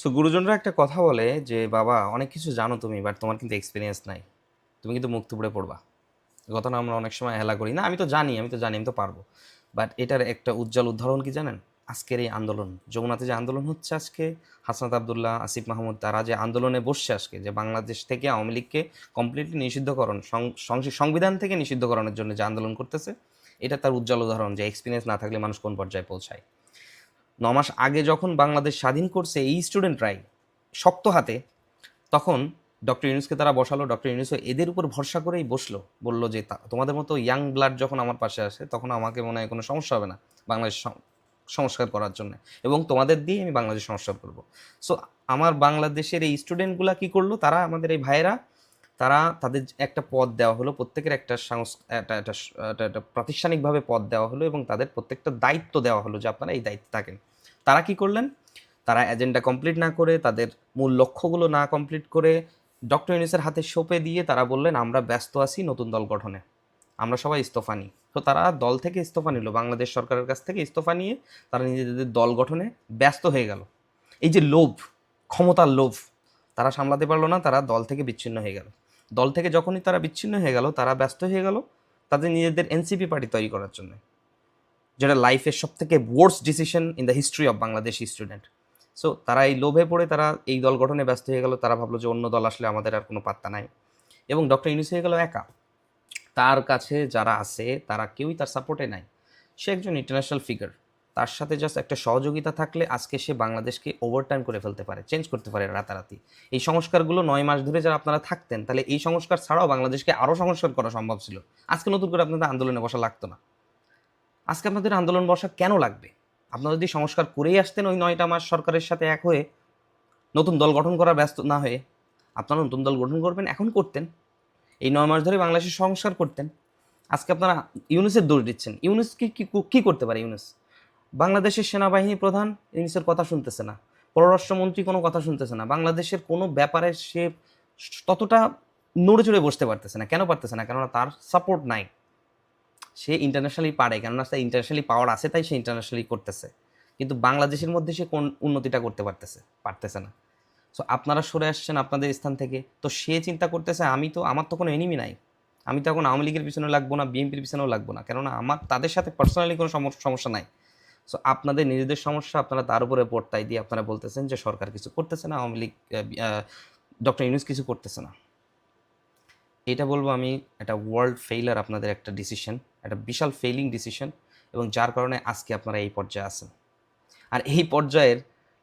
So গুরুজনরা একটা কথা বলে যে, বাবা, অনেক কিছু জানো তুমি বাট তোমার কিন্তু এক্সপিরিয়েন্স নাই। তুমি কিন্তু মুক্তি পড়ে পড়বা। কথাটা আমরা অনেক সময় হেলা করি। না, আমি তো জানি, আমি তো জানি, আমি তো পারব। বাট এটার একটা উজ্জ্বল উদাহরণ কি জানেন? আজকের এই আন্দোলন। যমুনাতে যে আন্দোলন হচ্ছে আজকে, হাসনাত আবদুল্লাহ, আসিফ মাহমুদ, তারা যে আন্দোলনে বসছে আজকে, যে বাংলাদেশ থেকে আওয়ামী লীগকে কমপ্লিটলি নিষিদ্ধকরণ সংবিধান থেকে নিষিদ্ধকরণের জন্য যে আন্দোলন করতেছে, এটা তার উজ্জ্বল উদাহরণ যে এক্সপিরিয়েন্স না থাকলে মানুষ কোন পর্যায়ে পৌঁছায়। ন মাস আগে যখন বাংলাদেশ স্বাধীন করছে এই স্টুডেন্টরাই শক্ত হাতে, তখন ডক্টর ইউনুসকে তারা বসালো। ডক্টর ইউনুসও এদের উপর ভরসা করেই বসল। বলল যে তোমাদের মতো ইয়াং ব্লাড যখন আমার পাশে আসে, তখন আমাকে মনে হয় কোনো সমস্যা হবে না বাংলাদেশ সংস্কার করার জন্য। এবং তোমাদের দিয়ে আমি বাংলাদেশ সংস্কার করব। সো আমার বাংলাদেশের এই স্টুডেন্টগুলা কি করল? তারা আমাদের এই ভাইয়েরা, তারা তাদের একটা পদ দেওয়া হলো, প্রত্যেকের একটা- একটা প্রাতিষ্ঠানিকভাবে পদ দেওয়া হলো এবং তাদের প্রত্যেকটা দায়িত্ব দেওয়া হলো যে, আপনারা এই দায়িত্বে থাকেন। তারা কি করলেন? তারা এজেন্ডা কমপ্লিট না করে, তাদের মূল লক্ষ্যগুলো না কমপ্লিট করে ডক্টর ইউনিসের হাতে সঁপে দিয়ে তারা বললেন, আমরা ব্যস্ত আছি নতুন দল গঠনে। আমরা সবাই ইস্তফা নিই। তো তারা দল থেকে ইস্তফা নিল। বাংলাদেশ সরকারের কাছ থেকে ইস্তফা নিয়ে তারা নিজেদের দল গঠনে ব্যস্ত হয়ে গেল। এই যে লোভ, ক্ষমতার লোভ, তারা সামলাতে পারল না, তারা দল থেকে বিচ্ছিন্ন হয়ে গেল। দল থেকে যখনই তারা বিচ্ছিন্ন হয়ে গেল, তারা ব্যস্ত হয়ে গেল তাদের নিজেদের এনসিপি পার্টি তৈরি করার জন্য। যেটা লাইফের সব থেকে worse decision in the history of Bangladesh student so তারা এই লোভে পড়ে তারা এই দল গঠনে ব্যস্ত হয়ে গেল, তারা ভাবলো যে অন্য দল আসলে আমাদের আর কোনো পাত্তা নাই। এবং ডক্টর ইউনুস হয়ে গেল একা। তার কাছে যারা আছে, তারা কেউই তার সাপোর্টে নাই। সে একজন ইন্টারন্যাশনাল ফিগার তার সাথে জাস্ট একটা সহযোগিতা থাকলে আজকে সে বাংলাদেশকে ওভারটার্ন করে ফেলতে পারে চেঞ্জ করতে পারে রাতারাতি। এই সংস্কারগুলো নয় মাস ধরে যারা আপনারা থাকতেন, তাহলে এই সংস্কার ছাড়াও বাংলাদেশকে আরও সংস্কার করা সম্ভব ছিল। আজকে নতুন করে আপনাদের আন্দোলনে বসা লাগতো না। আজকে আপনাদের আন্দোলন বসা কেন লাগবে? আপনারা যদি সংস্কার করেই আসতেন ওই নয়টা মাস সরকারের সাথে এক হয়ে, নতুন দল গঠন করা ব্যস্ত না হয়ে, আপনারা নতুন দল গঠন করবেন, এখন করতেন। এই নয় মাস ধরে বাংলাদেশের সংস্কার করতেন। আজকে আপনারা ইউনুসের দোষ দিচ্ছেন। ইউনুস কি, কি- কি করতে পারে ইউনুস? বাংলাদেশের সেনাবাহিনী প্রধান ইউনুসের কথা শুনতেছে না। পররাষ্ট্রমন্ত্রী কোনো কথা শুনতেছে না। বাংলাদেশের কোনো ব্যাপারে সে ততটা নড়ে চড়ে বসতে পারতেছে না। কেন পারতেছে না? কেননা তার সাপোর্ট নাই। সে ইন্টারন্যাশনালি পারে, কেননা সে ইন্টারন্যাশনালি পাওয়ার আছে, তাই সে ইন্টারন্যাশনালি করতেছে। কিন্তু বাংলাদেশের মধ্যে সে কোন উন্নতিটা করতে পারতেছে পারতেছে না। সো আপনারা সরে আসছেন আপনাদের স্থান থেকে। তো সে চিন্তা করতেছে, আমি তো, আমার তো কোনো এনিমি নাই। আমি তো এখন আওয়ামী লীগের পিছনে লাগবো না বিএনপির পিছনেও লাগবো না, কেননা আমার, তাদের সাথে পার্সোনালি কোনো সমস- সমস্যা নাই। সো আপনাদের নিজেদের সমস্যা, আপনারা তার উপরে পড়তাই দিয়ে আপনারা বলতেছেন যে সরকার কিছু করতেছে না, আওয়ামী লীগ ডক্টর ইউনুস কিছু করতেছে না। এটা বলব আমি একটা ওয়ার্ল্ড ফেইলার আপনাদের একটা ডিসিশন একটা বিশাল ফেইলিং ডিসিশন এবং যার কারণে আজকে আপনারা এই পর্যায়ে আছেন। আর এই পর্যায়ের